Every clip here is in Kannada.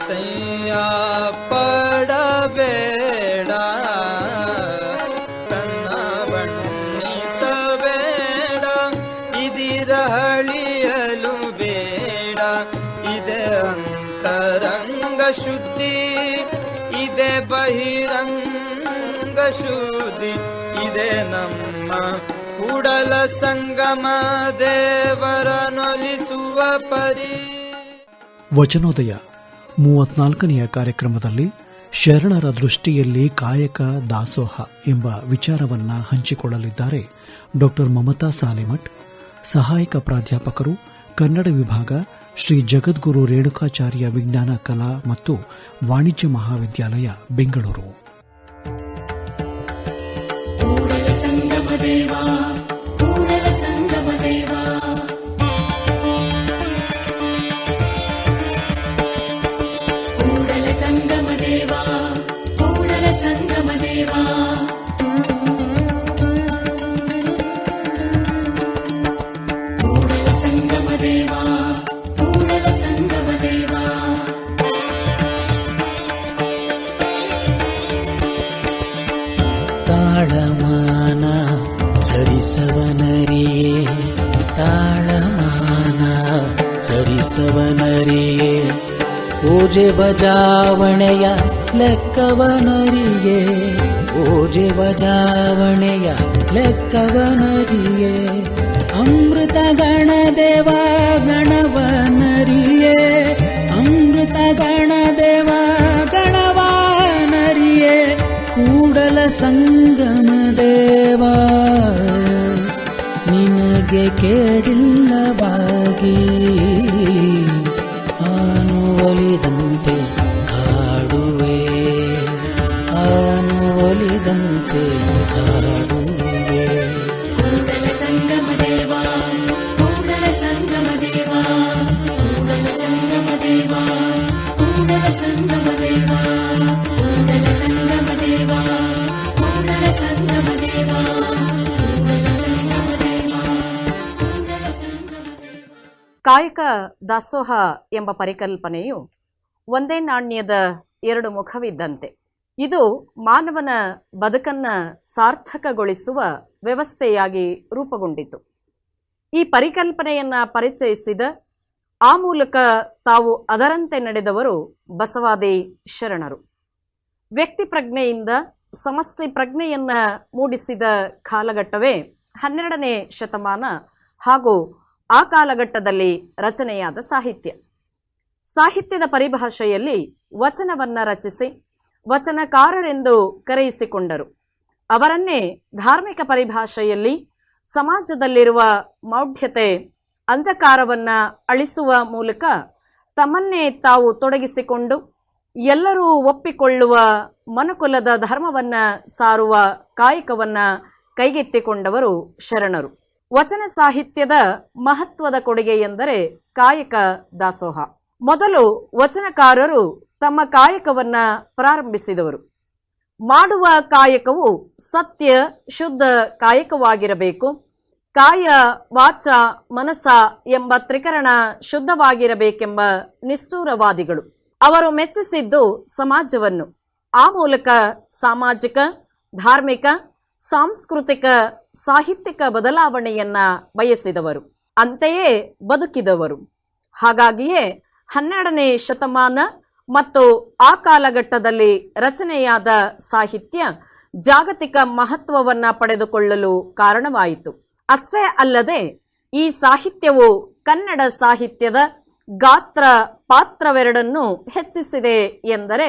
ಅಸಹ್ಯ ಪಡಬೇಡ. ತನ್ನ ಬಣ್ಣಿಸಬೇಡ. ಇದಿರ ಹಳಿಯಲು ಬೇಡ. ಇದೆ ಅಂತರಂಗ ಶುದ್ಧಿ, ಇದೆ ಬಹಿರಂಗ ಶುದ್ಧಿ, ಇದೆ ನಮ್ಮ ಕೂಡಲ ಸಂಗಮ ದೇವರನೊಲಿಸುವ ಪರಿ. ವಚನೋದಯ ಮೂವತ್ನಾಲ್ಕನೆಯ ಕಾರ್ಯಕ್ರಮದಲ್ಲಿ ಶರಣರ ದೃಷ್ಟಿಯಲ್ಲಿ ಕಾಯಕ ದಾಸೋಹ ಎಂಬ ವಿಚಾರವನ್ನ ಹಂಚಿಕೊಳ್ಳಲಿದ್ದಾರೆ ಡಾಕ್ಟರ್ ಮಮತಾ ಸಾಲಿಮಠ್, ಸಹಾಯಕ ಪ್ರಾಧ್ಯಾಪಕರು, ಕನ್ನಡ ವಿಭಾಗ, ಶ್ರೀ ಜಗದ್ಗುರು ರೇಣುಕಾಚಾರ್ಯ ವಿಜ್ಞಾನ ಕಲಾ ಮತ್ತು ವಾಣಿಜ್ಯ ಮಹಾವಿದ್ಯಾಲಯ, ಬೆಂಗಳೂರು. ಓಜೆ ಬಜಾವಣೆಯ ಓ ಓಜೆ ಬಜಾವಣೆಯ ಲೆಕ್ಕವನರಿಗೆ ಅಮೃತ ಗಣದೇವ ಗಣವ ಕಾಯಕ ದಾಸೋಹ ಎಂಬ ಪರಿಕಲ್ಪನೆಯು ಒಂದೇ ನಾಣ್ಯದ ಎರಡು ಮುಖವಿದ್ದಂತೆ. ಇದು ಮಾನವನ ಬದುಕನ್ನ ಸಾರ್ಥಕಗೊಳಿಸುವ ವ್ಯವಸ್ಥೆಯಾಗಿ ರೂಪುಗೊಂಡಿತು. ಈ ಪರಿಕಲ್ಪನೆಯನ್ನ ಪರಿಚಯಿಸಿದ ಆ ಮೂಲಕ ತಾವು ಅದರಂತೆ ನಡೆದವರು ಬಸವಾದಿ ಶರಣರು. ವ್ಯಕ್ತಿ ಪ್ರಜ್ಞೆಯಿಂದ ಸಮಷ್ಟಿ ಪ್ರಜ್ಞೆಯನ್ನ ಮೂಡಿಸಿದ ಕಾಲಘಟ್ಟವೇ ಹನ್ನೆರಡನೇ ಶತಮಾನ ಹಾಗೂ ಆ ಕಾಲಘಟ್ಟದಲ್ಲಿ ರಚನೆಯಾದ ಸಾಹಿತ್ಯ. ಸಾಹಿತ್ಯದ ಪರಿಭಾಷೆಯಲ್ಲಿ ವಚನವನ್ನ ರಚಿಸಿ, ವಚನಕಾರರೆಂದು ಕರೆಯಿಸಿಕೊಂಡರು. ಅವರನ್ನೇ ಧಾರ್ಮಿಕ ಪರಿಭಾಷೆಯಲ್ಲಿ ಸಮಾಜದಲ್ಲಿರುವ ಮೌಢ್ಯತೆ, ಅಂಧಕಾರವನ್ನ ಅಳಿಸುವ ಮೂಲಕ ತಮ್ಮನ್ನೇ ತಾವು ತೊಡಗಿಸಿಕೊಂಡು, ಎಲ್ಲರೂ ಒಪ್ಪಿಕೊಳ್ಳುವ ಮನುಕುಲದ ಧರ್ಮವನ್ನ ಸಾರುವ ಕಾಯಕವನ್ನ ಕೈಗೆತ್ತಿಕೊಂಡವರು ಶರಣರು. ವಚನ ಸಾಹಿತ್ಯದ ಮಹತ್ವದ ಕೊಡುಗೆ ಎಂದರೆ ಕಾಯಕ ದಾಸೋಹ. ಮೊದಲು ವಚನಕಾರರು ತಮ್ಮ ಕಾಯಕವನ್ನ ಪ್ರಾರಂಭಿಸಿದವರು. ಮಾಡುವ ಕಾಯಕವು ಸತ್ಯ, ಶುದ್ಧ ಕಾಯಕವಾಗಿರಬೇಕು. ಕಾಯ, ವಾಚ, ಮನಸ ಎಂಬ ತ್ರಿಕರಣ ಶುದ್ಧವಾಗಿರಬೇಕೆಂಬ ನಿಷ್ಠೂರವಾದಿಗಳು. ಅವರು ಮೆಚ್ಚಿಸಿದ್ದು ಸಮಾಜವನ್ನು. ಆ ಮೂಲಕ ಸಾಮಾಜಿಕ, ಧಾರ್ಮಿಕ ಸಾಂಸ್ಕೃತಿಕ, ಸಾಹಿತ್ಯಿಕ ಬದಲಾವಣೆಯನ್ನ ಬಯಸಿದವರು. ಅಂತೆಯೇ ಬದುಕಿದವರು. ಹಾಗಾಗಿಯೇ ಹನ್ನೆರಡನೇ ಶತಮಾನ ಮತ್ತು ಆ ಕಾಲಘಟ್ಟದಲ್ಲಿ ರಚನೆಯಾದ ಸಾಹಿತ್ಯ ಜಾಗತಿಕ ಮಹತ್ವವನ್ನ ಪಡೆದುಕೊಳ್ಳಲು ಕಾರಣವಾಯಿತು. ಅಷ್ಟೇ ಅಲ್ಲದೆ ಈ ಸಾಹಿತ್ಯವು ಕನ್ನಡ ಸಾಹಿತ್ಯದ ಗಾತ್ರ ಪಾತ್ರವೆರಡನ್ನು ಹೆಚ್ಚಿಸಿದೆ ಎಂದರೆ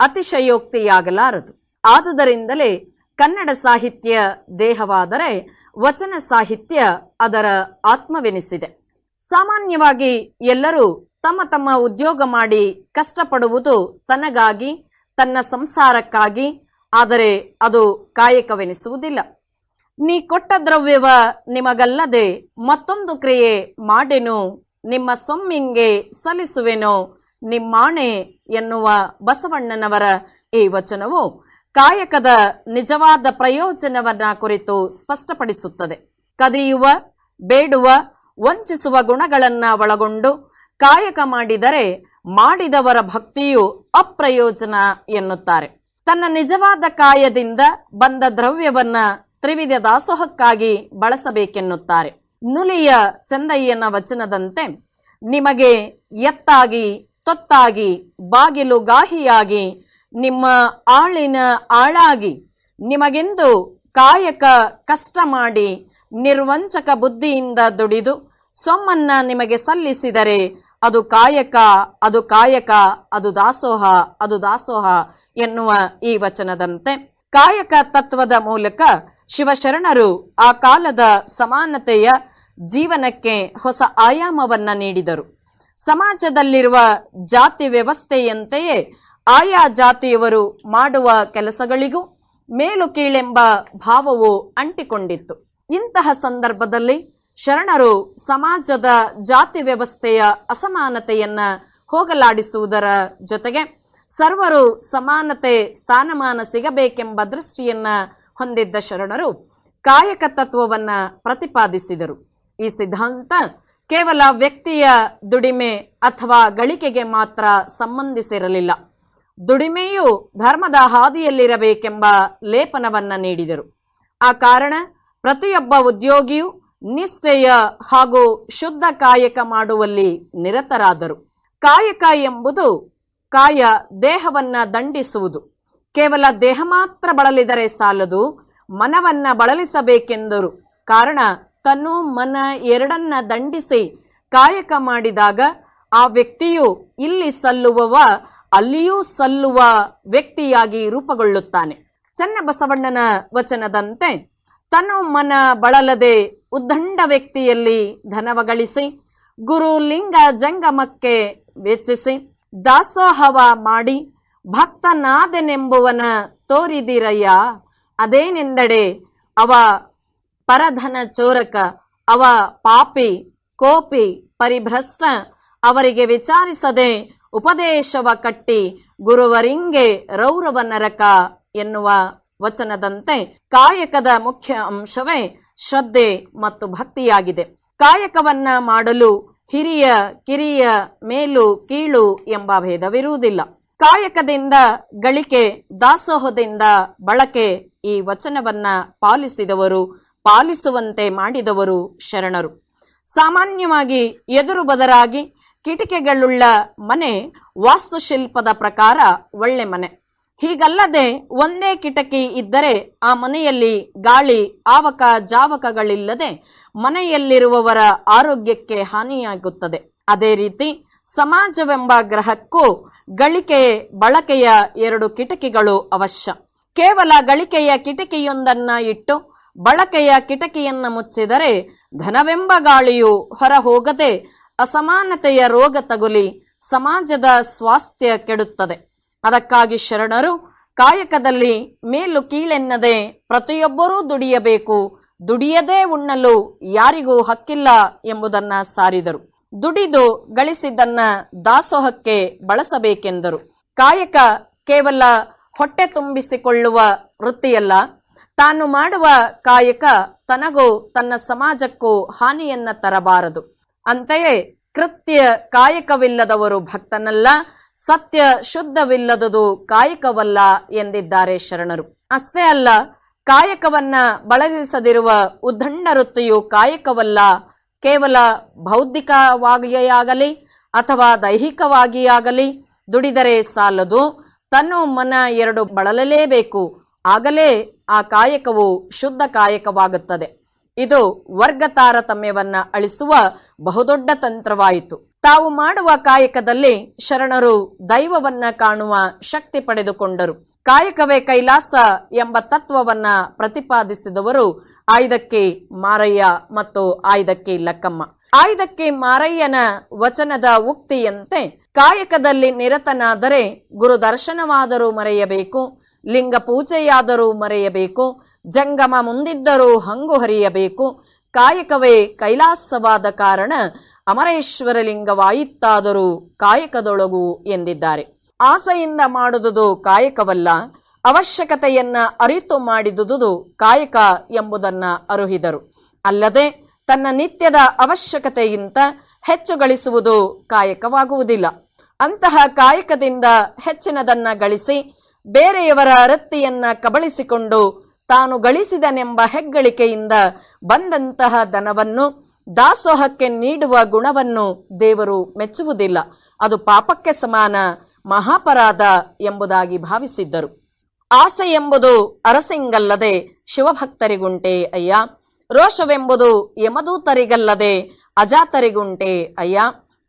ಅತಿಶಯೋಕ್ತಿಯಾಗಲಾರದು. ಆದುದರಿಂದಲೇ ಕನ್ನಡ ಸಾಹಿತ್ಯ ದೇಹವಾದರೆ ವಚನ ಸಾಹಿತ್ಯ ಅದರ ಆತ್ಮವೆನಿಸಿದೆ. ಸಾಮಾನ್ಯವಾಗಿ ಎಲ್ಲರೂ ತಮ್ಮ ತಮ್ಮ ಉದ್ಯೋಗ ಮಾಡಿ ಕಷ್ಟಪಡುವುದು ತನಗಾಗಿ, ತನ್ನ ಸಂಸಾರಕ್ಕಾಗಿ, ಆದರೆ ಅದು ಕಾಯಕವೆನಿಸುವುದಿಲ್ಲ. ನೀ ಕೊಟ್ಟ ದ್ರವ್ಯವ ನಿಮಗಲ್ಲದೆ ಮತ್ತೊಂದು ಕ್ರಿಯೆ ಮಾಡೆನು, ನಿಮ್ಮ ಸೊಮ್ಮಿಂಗೆ ಸಲ್ಲಿಸುವೆನೋ ನಿಮ್ಮಾಣೆ ಎನ್ನುವ ಬಸವಣ್ಣನವರ ಈ ವಚನವು. ಕಾಯಕದ ನಿಜವಾದ ಪ್ರಯೋಜನವನ್ನ ಕುರಿತು ಸ್ಪಷ್ಟಪಡಿಸುತ್ತದೆ. ಕದಿಯುವ, ಬೇಡುವ, ವಂಚಿಸುವ ಗುಣಗಳನ್ನ ಒಳಗೊಂಡು ಕಾಯಕ ಮಾಡಿದರೆ ಮಾಡಿದವರ ಭಕ್ತಿಯು ಅಪ್ರಯೋಜನ ಎನ್ನುತ್ತಾರೆ. ತನ್ನ ನಿಜವಾದ ಕಾಯದಿಂದ ಬಂದ ದ್ರವ್ಯವನ್ನ ತ್ರಿವಿಧ ದಾಸೋಹಕ್ಕಾಗಿ ಬಳಸಬೇಕೆನ್ನುತ್ತಾರೆ. ನುಲಿಯ ಚಂದಯ್ಯನ ವಚನದಂತೆ, ನಿಮಗೆ ಎತ್ತಾಗಿ, ತೊತ್ತಾಗಿ, ಬಾಗಿಲು ಗಾಹಿಯಾಗಿ ನಿಮ್ಮ ಆಳಿನ ಆಳಾಗಿ ನಿಮಗೆಂದು ಕಾಯಕ ಕಷ್ಟ ಮಾಡಿ ನಿರ್ವಂಚಕ ಬುದ್ಧಿಯಿಂದ ದುಡಿದು ಸೊಮ್ಮನ್ನ ನಿಮಗೆ ಸಲ್ಲಿಸಿದರೆ ಅದು ಕಾಯಕ ಅದು ಕಾಯಕ, ಅದು ದಾಸೋಹ ಅದು ದಾಸೋಹ ಎನ್ನುವ ಈ ವಚನದಂತೆ. ಕಾಯಕ ತತ್ವದ ಮೂಲಕ ಶಿವಶರಣರು ಆ ಕಾಲದ ಸಮಾನತೆಯ ಜೀವನಕ್ಕೆ ಹೊಸ ಆಯಾಮವನ್ನ ನೀಡಿದರು. ಸಮಾಜದಲ್ಲಿರುವ ಜಾತಿ ವ್ಯವಸ್ಥೆಯಂತೆಯೇ ಆಯಾ ಜಾತಿಯವರು ಮಾಡುವ ಕೆಲಸಗಳಿಗೂ ಮೇಲು ಕೀಳೆಂಬ ಭಾವವು ಅಂಟಿಕೊಂಡಿತ್ತು. ಇಂತಹ ಸಂದರ್ಭದಲ್ಲಿ ಶರಣರು ಸಮಾಜದ ಜಾತಿ ವ್ಯವಸ್ಥೆಯ ಅಸಮಾನತೆಯನ್ನ ಹೋಗಲಾಡಿಸುವುದರ ಜೊತೆಗೆ ಸರ್ವರು ಸಮಾನತೆ ಸ್ಥಾನಮಾನ ಸಿಗಬೇಕೆಂಬ ದೃಷ್ಟಿಯನ್ನ ಹೊಂದಿದ್ದ ಶರಣರು ಕಾಯಕ ತತ್ವವನ್ನ ಪ್ರತಿಪಾದಿಸಿದರು. ಈ ಸಿದ್ಧಾಂತ ಕೇವಲ ವ್ಯಕ್ತಿಯ ದುಡಿಮೆ ಅಥವಾ ಗಳಿಕೆಗೆ ಮಾತ್ರ ಸಂಬಂಧಿಸಿರಲಿಲ್ಲ. ದುಡಿಮೆಯು ಧರ್ಮದ ಹಾದಿಯಲ್ಲಿರಬೇಕೆಂಬ ಲೇಪನವನ್ನ ನೀಡಿದರು. ಆ ಕಾರಣ ಪ್ರತಿಯೊಬ್ಬ ಉದ್ಯೋಗಿಯು ನಿಷ್ಠೆಯ ಹಾಗೂ ಶುದ್ಧ ಕಾಯಕ ಮಾಡುವಲ್ಲಿ ನಿರತರಾದರು. ಕಾಯಕ ಎಂಬುದು ಕಾಯ ದೇಹವನ್ನ ದಂಡಿಸುವುದು. ಕೇವಲ ದೇಹ ಮಾತ್ರ ಬಳಲಿದರೆ ಸಾಲದು, ಮನವನ್ನ ಬಳಲಿಸಬೇಕೆಂದರು. ಕಾರಣ ತನ್ನು ಮನ ಎರಡನ್ನ ದಂಡಿಸಿ ಕಾಯಕ ಮಾಡಿದಾಗ ಆ ವ್ಯಕ್ತಿಯು ಇಲ್ಲಿ ಸಲ್ಲುವವ ಅಲ್ಲಿಯೂ ಸಲ್ಲುವ ವ್ಯಕ್ತಿಯಾಗಿ ರೂಪುಗೊಳ್ಳುತ್ತಾನೆ. ಚನ್ನಬಸವಣ್ಣನ ವಚನದಂತೆ, ತನು ಮನ ಬಳಲದೆ ಉದ್ದಂಡ ವ್ಯಕ್ತಿಯಲ್ಲಿ ಧನವ ಗಳಿಸಿ ಗುರು ಲಿಂಗ ಜಂಗಮಕ್ಕೆ ವೆಚ್ಚಿಸಿ ದಾಸೋಹವ ಮಾಡಿ, ಭಕ್ತನಾದನೆಂಬುವನ ತೋರಿದಿರಯ್ಯ ಅದೇನೆಂದಡೆ ಅವ ಪರಧನ ಚೋರಕ, ಅವ ಪಾಪಿ, ಕೋಪಿ, ಪರಿಭ್ರಷ್ಟ, ಅವರಿಗೆ ವಿಚಾರಿಸದೆ ಉಪದೇಶವ ಕಟ್ಟಿ ಗುರುವರಿಂಗೆ ರೌರವ ನರಕ ಎನ್ನುವ ವಚನದಂತೆ ಕಾಯಕದ ಮುಖ್ಯ ಅಂಶವೇ ಶ್ರದ್ಧೆ ಮತ್ತು ಭಕ್ತಿಯಾಗಿದೆ. ಕಾಯಕವನ್ನ ಮಾಡಲು ಹಿರಿಯ, ಕಿರಿಯ, ಮೇಲು, ಕೀಳು ಎಂಬ ಭೇದವಿರುವುದಿಲ್ಲ. ಕಾಯಕದಿಂದ ಗಳಿಕೆ, ದಾಸೋಹದಿಂದ ಬಳಕೆ ಈ ವಚನವನ್ನ ಪಾಲಿಸಿದವರು, ಪಾಲಿಸುವಂತೆ ಮಾಡಿದವರು ಶರಣರು. ಸಾಮಾನ್ಯವಾಗಿ ಎದುರು ಬದರಾಗಿ ಕಿಟಿಕೆಗಳುಳ್ಳ ಮನೆ ವಾಸ್ತುಶಿಲ್ಪದ ಪ್ರಕಾರ ಒಳ್ಳೆ ಮನೆ. ಹೀಗಲ್ಲದೆ ಒಂದೇ ಕಿಟಕಿ ಇದ್ದರೆ ಆ ಮನೆಯಲ್ಲಿ ಗಾಳಿ, ಆವಕ, ಜಾವಕಗಳಿಲ್ಲದೆ ಮನೆಯಲ್ಲಿರುವವರ ಆರೋಗ್ಯಕ್ಕೆ ಹಾನಿಯಾಗುತ್ತದೆ. ಅದೇ ರೀತಿ ಸಮಾಜವೆಂಬ ಗ್ರಹಕ್ಕೂ ಗಳಿಕೆ, ಬಳಕೆಯ ಎರಡು ಕಿಟಕಿಗಳು ಅವಶ್ಯ. ಕೇವಲ ಗಳಿಕೆಯ ಕಿಟಕಿಯೊಂದನ್ನ ಇಟ್ಟು ಬಳಕೆಯ ಕಿಟಕಿಯನ್ನ ಮುಚ್ಚಿದರೆ ಧನವೆಂಬ ಗಾಳಿಯು ಹೊರ ಹೋಗದೆ ಅಸಮಾನತೆಯ ರೋಗ ತಗುಲಿ ಸಮಾಜದ ಸ್ವಾಸ್ಥ್ಯ ಕೆಡುತ್ತದೆ. ಅದಕ್ಕಾಗಿ ಶರಣರು, ಕಾಯಕದಲ್ಲಿ ಮೇಲು ಕೀಳೆನ್ನದೆ ಪ್ರತಿಯೊಬ್ಬರೂ ದುಡಿಯಬೇಕು. ದುಡಿಯದೇ ಉಣ್ಣಲು ಯಾರಿಗೂ ಹಕ್ಕಿಲ್ಲ ಎಂಬುದನ್ನ ಸಾರಿದರು. ದುಡಿದು ಗಳಿಸಿದ್ದನ್ನ ದಾಸೋಹಕ್ಕೆ ಬಳಸಬೇಕೆಂದರು. ಕಾಯಕ ಕೇವಲ ಹೊಟ್ಟೆ ತುಂಬಿಸಿಕೊಳ್ಳುವ ವೃತ್ತಿಯಲ್ಲ. ತಾನು ಮಾಡುವ ಕಾಯಕ ತನಗೂ ತನ್ನ ಸಮಾಜಕ್ಕೂ ಹಾನಿಯನ್ನ ತರಬಾರದು. ಅಂತೆಯೇ ಕೃತ್ಯ ಕಾಯಕವಿಲ್ಲದವರು ಭಕ್ತನಲ್ಲ, ಸತ್ಯ ಶುದ್ಧವಿಲ್ಲದದು ಕಾಯಕವಲ್ಲ ಎಂದಿದ್ದಾರೆ ಶರಣರು. ಅಷ್ಟೇ ಅಲ್ಲ, ಕಾಯಕವನ್ನ ಬಳಲಿಸದಿರುವ ಉದ್ದಂಡ ವೃತ್ತಿಯು ಕಾಯಕವಲ್ಲ, ಕೇವಲ ಬೌದ್ಧಿಕವಾಗಿಯಾಗಲಿ ಅಥವಾ ದೈಹಿಕವಾಗಿಯಾಗಲಿ ದುಡಿದರೆ ಸಾಲದು ತನ್ನು ಮನ ಎರಡು ಬಳಲಲೇಬೇಕು, ಆಗಲೇ ಆ ಕಾಯಕವು ಶುದ್ಧ ಕಾಯಕವಾಗುತ್ತದೆ. ಇದು ವರ್ಗ ತಾರತಮ್ಯವನ್ನ ಅಳಿಸುವ ಬಹುದೊಡ್ಡ ತಂತ್ರವಾಯಿತು. ತಾವು ಮಾಡುವ ಕಾಯಕದಲ್ಲಿ ಶರಣರು ದೈವವನ್ನ ಕಾಣುವ ಶಕ್ತಿ ಪಡೆದುಕೊಂಡರು. ಕಾಯಕವೇ ಕೈಲಾಸ ಎಂಬ ತತ್ವವನ್ನ ಪ್ರತಿಪಾದಿಸಿದವರು ಆಯ್ದಕ್ಕೆ ಮಾರಯ್ಯ ಮತ್ತು ಆಯ್ದಕ್ಕೆ ಲಕ್ಕಮ್ಮ. ಆಯ್ದಕ್ಕೆ ಮಾರಯ್ಯನ ವಚನದ ಉಕ್ತಿಯಂತೆ ಕಾಯಕದಲ್ಲಿ ನಿರತನಾದರೆ ಗುರುದರ್ಶನವಾದರೂ ಮರೆಯಬೇಕು ಲಿಂಗ ಪೂಜೆಯಾದರೂ ಮರೆಯಬೇಕು ಜಂಗಮ ಮುಂದಿದ್ದರೂ ಹಂಗು ಹರಿಯಬೇಕು. ಕಾಯಕವೇ ಕೈಲಾಸವಾದ ಕಾರಣ ಅಮರೇಶ್ವರಲಿಂಗವಾಯಿತ್ತಾದರೂ ಕಾಯಕದೊಳಗು ಎಂದಿದ್ದಾರೆ. ಆಸೆಯಿಂದ ಮಾಡುದುದು ಕಾಯಕವಲ್ಲ, ಅವಶ್ಯಕತೆಯನ್ನ ಅರಿತು ಮಾಡಿದುದು ಕಾಯಕ ಎಂಬುದನ್ನ ಅರುಹಿದರು. ಅಲ್ಲದೆ ತನ್ನ ನಿತ್ಯದ ಅವಶ್ಯಕತೆಗಿಂತ ಹೆಚ್ಚು ಗಳಿಸುವುದು ಕಾಯಕವಾಗುವುದಿಲ್ಲ. ಅಂತಹ ಕಾಯಕದಿಂದ ಹೆಚ್ಚಿನದನ್ನ ಗಳಿಸಿ ಬೇರೆಯವರ ರತ್ತಿಯನ್ನ ಕಬಳಿಸಿಕೊಂಡು ತಾನು ಗಳಿಸಿದನೆಂಬ ಹೆಗ್ಗಳಿಕೆಯಿಂದ ಬಂದಂತಹ ಧನವನ್ನು ದಾಸೋಹಕ್ಕೆ ನೀಡುವ ಗುಣವನ್ನು ದೇವರು ಮೆಚ್ಚುವುದಿಲ್ಲ. ಅದು ಪಾಪಕ್ಕೆ ಸಮಾನ ಮಹಾಪರಾಧ ಎಂಬುದಾಗಿ ಭಾವಿಸಿದ್ದರು. ಆಸೆ ಎಂಬುದು ಅರಸಿಂಗಲ್ಲದೆ ಶಿವಭಕ್ತರಿಗುಂಟೆ ಅಯ್ಯ. ರೋಷವೆಂಬುದು ಯಮದೂತರಿಗಲ್ಲದೆ ಅಜಾತರಿಗುಂಟೆ ಅಯ್ಯ.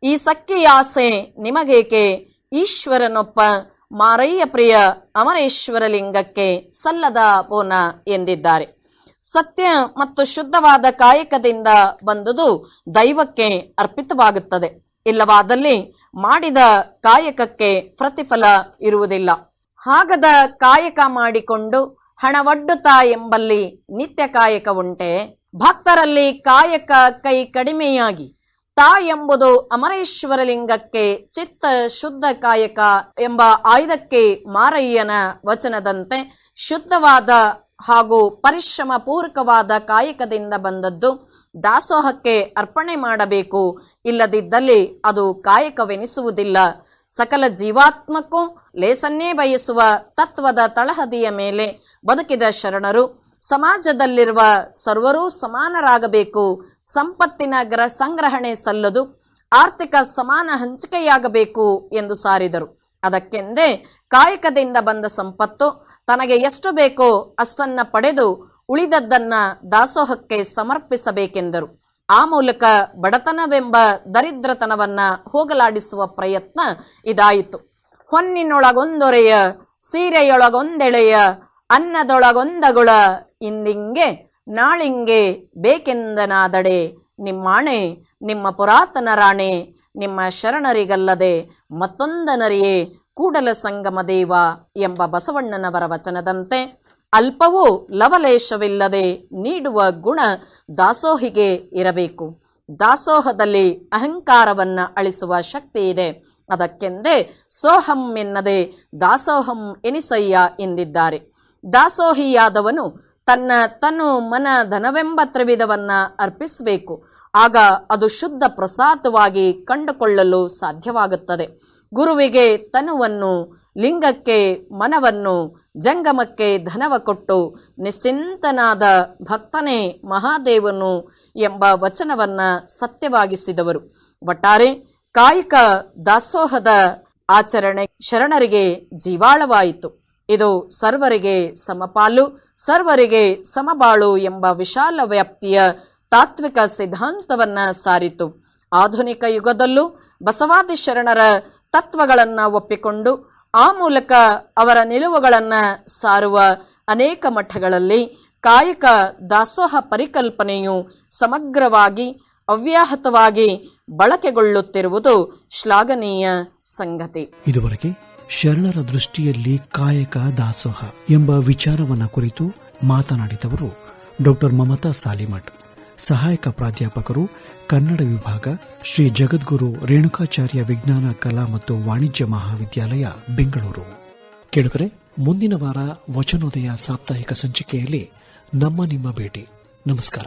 ಈ ಸಖ್ಯ ಆಸೆ ನಿಮಗೇಕೆ? ಈಶ್ವರನೊಪ್ಪ ಮಾರಯ್ಯ ಪ್ರಿಯ ಅಮರೇಶ್ವರ ಲಿಂಗಕ್ಕೆ ಸಲ್ಲದ ಪೋನ ಎಂದಿದ್ದಾರೆ. ಸತ್ಯ ಮತ್ತು ಶುದ್ಧವಾದ ಕಾಯಕದಿಂದ ಬಂದುದು ದೈವಕ್ಕೆ ಅರ್ಪಿತವಾಗುತ್ತದೆ. ಇಲ್ಲವಾದಲ್ಲಿ ಮಾಡಿದ ಕಾಯಕಕ್ಕೆ ಪ್ರತಿಫಲ ಇರುವುದಿಲ್ಲ. ಹಾಗದ ಕಾಯಕ ಮಾಡಿಕೊಂಡು ಹಣವಡ್ಡುತ್ತಾ ಎಂಬಲ್ಲಿ ನಿತ್ಯ ಕಾಯಕ ಉಂಟೆ, ಭಕ್ತರಲ್ಲಿ ಕಾಯಕ ಕೈ ಕಡಿಮೆಯಾಗಿ. ಎಂಬುದು ಅಮರೇಶ್ವರ ಲಿಂಗಕ್ಕೆ ಚಿತ್ತ ಶುದ್ಧ ಕಾಯಕ ಎಂಬ ಆಯುಧಕ್ಕೆ ಮಾರಯ್ಯನ ವಚನದಂತೆ ಶುದ್ಧವಾದ ಹಾಗೂ ಪರಿಶ್ರಮ ಪೂರ್ವಕವಾದ ಕಾಯಕದಿಂದ ಬಂದದ್ದು ದಾಸೋಹಕ್ಕೆ ಅರ್ಪಣೆ ಮಾಡಬೇಕು. ಇಲ್ಲದಿದ್ದಲ್ಲಿ ಅದು ಕಾಯಕವೆನಿಸುವುದಿಲ್ಲ. ಸಕಲ ಜೀವಾತ್ಮಕ್ಕೂ ಲೇಸನ್ನೇ ಬಯಸುವ ತತ್ವದ ತಳಹದಿಯ ಮೇಲೆ ಬದುಕಿದ ಶರಣರು ಸಮಾಜದಲ್ಲಿರುವ ಸರ್ವರೂ ಸಮಾನರಾಗಬೇಕು. ಸಂಪತ್ತಿನ ಗ್ರ ಸಂಗ್ರಹಣೆ ಸಲ್ಲದು, ಆರ್ಥಿಕ ಸಮಾನ ಹಂಚಿಕೆಯಾಗಬೇಕು ಎಂದು ಸಾರಿದರು. ಅದಕ್ಕೆಂದೇ ಕಾಯಕದಿಂದ ಬಂದ ಸಂಪತ್ತು, ತನಗೆ ಎಷ್ಟು ಬೇಕೋ ಅಷ್ಟನ್ನ ಪಡೆದು ಉಳಿದದ್ದನ್ನ ದಾಸೋಹಕ್ಕೆ ಸಮರ್ಪಿಸಬೇಕೆಂದರು. ಆ ಮೂಲಕ ಬಡತನವೆಂಬ ದರಿದ್ರತನವನ್ನ ಹೋಗಲಾಡಿಸುವ ಪ್ರಯತ್ನ ಇದಾಯಿತು. ಹೊನ್ನಿನೊಳಗೊಂದೊರೆಯ, ಸೀರೆಯೊಳಗೊಂದೆಳೆಯ ಅನ್ನದೊಳಗೊಂದಗುಳ ಇಂದಿಂಗೆ ನಾಳಿಂಗೆ ಬೇಕೆಂದನಾದಡೆ ನಿಮ್ಮಾಣೆ, ನಿಮ್ಮ ಪುರಾತನ ರಾಣೆ, ನಿಮ್ಮ ಶರಣರಿಗಲ್ಲದೆ ಮತ್ತೊಂದನರಿಯೇ ಕೂಡಲ ಸಂಗಮ ದೇವ ಎಂಬ ಬಸವಣ್ಣನವರ ವಚನದಂತೆ ಅಲ್ಪವೂ ಲವಲೇಶವಿಲ್ಲದೆ ನೀಡುವ ಗುಣ ದಾಸೋಹಿಗೆ ಇರಬೇಕು. ದಾಸೋಹದಲ್ಲಿ ಅಹಂಕಾರವನ್ನ ಅಳಿಸುವ ಶಕ್ತಿ ಇದೆ. ಅದಕ್ಕೆಂದೇ ಸೋಹಂ ಎನ್ನದೆ ದಾಸೋಹಂ ಎನಿಸಯ್ಯ ಎಂದಿದ್ದಾರೆ. ದಾಸೋಹಿಯಾದವನು ತನ್ನ ತನು ಮನ ಧನವೆಂಬ ತ್ರಿವಿಧವನ್ನ ಅರ್ಪಿಸಬೇಕು. ಆಗ ಅದು ಶುದ್ಧ ಪ್ರಸಾದವಾಗಿ ಕಂಡುಕೊಳ್ಳಲು ಸಾಧ್ಯವಾಗುತ್ತದೆ. ಗುರುವಿಗೆ ತನುವನ್ನು, ಲಿಂಗಕ್ಕೆ ಮನವನ್ನು, ಜಂಗಮಕ್ಕೆ ಧನವ ಕೊಟ್ಟು ನಿಶ್ಚಿಂತನಾದ ಭಕ್ತನೇ ಮಹಾದೇವನು ಎಂಬ ವಚನವನ್ನ ಸತ್ಯವಾಗಿಸಿದವರು. ಒಟ್ಟಾರೆ ಕಾಯಿಕ ದಾಸೋಹದ ಆಚರಣೆ ಶರಣರಿಗೆ ಜೀವಾಳವಾಯಿತು. ಇದು ಸರ್ವರಿಗೆ ಸಮಪಾಲು, ಸರ್ವರಿಗೆ ಸಮಬಾಳು ಎಂಬ ವಿಶಾಲ ವ್ಯಾಪ್ತಿಯ ತಾತ್ವಿಕ ಸಿದ್ಧಾಂತವನ್ನ ಸಾರಿತು. ಆಧುನಿಕ ಯುಗದಲ್ಲೂ ಬಸವಾದಿ ಶರಣರ ತತ್ವಗಳನ್ನ ಒಪ್ಪಿಕೊಂಡು ಆ ಮೂಲಕ ಅವರ ನಿಲುವುಗಳನ್ನ ಸಾರುವ ಅನೇಕ ಮಠಗಳಲ್ಲಿ ಕಾಯಕ ದಾಸೋಹ ಪರಿಕಲ್ಪನೆಯು ಸಮಗ್ರವಾಗಿ, ಅವ್ಯಾಹತವಾಗಿ ಬಳಕೆಗೊಳ್ಳುತ್ತಿರುವುದು ಶ್ಲಾಘನೀಯ ಸಂಗತಿ. ಇದುವರೆಗೆ ಶರಣರ ದೃಷ್ಟಿಯಲ್ಲಿ ಕಾಯಕ ದಾಸೋಹ ಎಂಬ ವಿಚಾರವನ್ನ ಕುರಿತು ಮಾತನಾಡಿದವರು ಡಾಕ್ಟರ್ ಮಮತಾ ಸಾಲಿಮಠ್. ಸಹಾಯಕ ಪ್ರಾಧ್ಯಾಪಕರು ಕನ್ನಡ ವಿಭಾಗ ಶ್ರೀ ಜಗದ್ಗುರು ರೇಣುಕಾಚಾರ್ಯ ವಿಜ್ಞಾನ ಕಲಾ ಮತ್ತು ವಾಣಿಜ್ಯ ಮಹಾವಿದ್ಯಾಲಯ, ಬೆಂಗಳೂರು. ಕೇಳುಗರೆ, ಮುಂದಿನ ವಾರ ವಚನೋದಯ ಸಾಪ್ತಾಹಿಕ ಸಂಚಿಕೆಯಲ್ಲಿ ನಮ್ಮ ನಿಮ್ಮ ಭೇಟಿ. ನಮಸ್ಕಾರ.